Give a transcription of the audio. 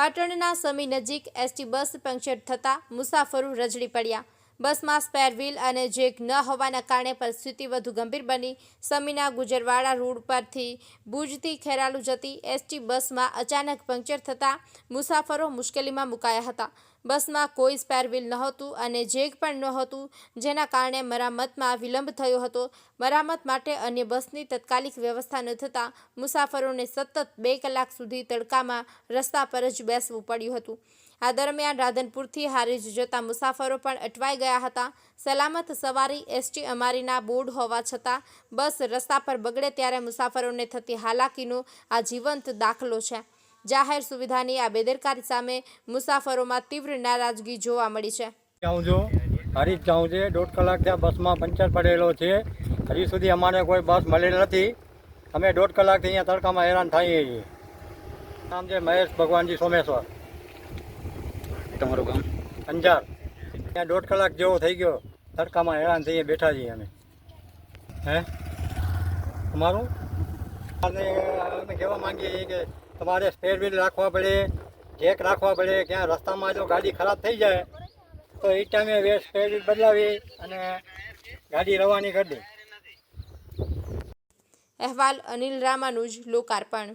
પાટણના સમી નજીક ST bus puncture થતાં મુસાફરો રજડી પડ્યા. બસમાં સ્પેર વ્હીલ અને જેક ન હોવાના કારણે પરિસ્થિતિ વધુ ગંભીર બની. સમીના ગુજરવાડા રોડ પરથી ભુજથી ખેરાલુ જતી એસટી બસમાં અચાનક પંક્ચર થતાં મુસાફરો મુશ્કેલીમાં મુકાયા હતા. બસમાં કોઈ સ્પેર વ્હીલ નહોતું અને જેક પણ નહોતું, જેના કારણે મરામતમાં વિલંબ થયો હતો. મરામત માટે અન્ય બસની તત્કાલિક વ્યવસ્થા ન થતાં મુસાફરોને સતત બે કલાક સુધી તડકામાં રસ્તા પર જ બેસવું પડ્યું હતું. આ દરમિયાન રાધનપુરથી હારીજ જતા મુસાફરો પણ અટવાઈ ગયા હતા. સલામત સવારી એસટી અમારીના બોર્ડ હોવા છતાં બસ રસ્તા પર બગડે ત્યારે મુસાફરોને થતી હાલાકીનો આ જીવંત દાખલો છે. જાહેર સુવિધાની આ બેદરકારી સામે મુસાફરોમાં તીવ્ર નારાજગી જોવા મળી છે. જાઉં છું? હરીજ જાઉં છે? દોઢ કલાક ત્યાં બસમાં પંચર પડેલો છે. હજી સુધી અમારે કોઈ બસ મળેલ નથી. અમે દોઢ કલાકથી અહીંયા તડકામાં હેરાન થઈએ છીએ. નામ છે મહેશ ભગવાનજી સોમેશ્વર. તમારું ગામ? અંજાર. ત્યાં દોઢ કલાક જેવો થઈ ગયો. તડકામાં હેરાન થઈએ બેઠા છીએ અમે. હે? અમારું અને અમે કહેવા માંગીએ કે તમારે સ્પેર વ્હીલ રાખવા પડે જેક રાખવા પડે, ક્યાં રસ્તામાં જો ગાડી ખરાબ થઈ જાય, તો એ ટાઈમે વે સ્પેર વ્હીલ બદલાવી અને ગાડી રવાની કરી દે. અહેવાલ અનિલ રામાનુજ, લોકાર્પણ.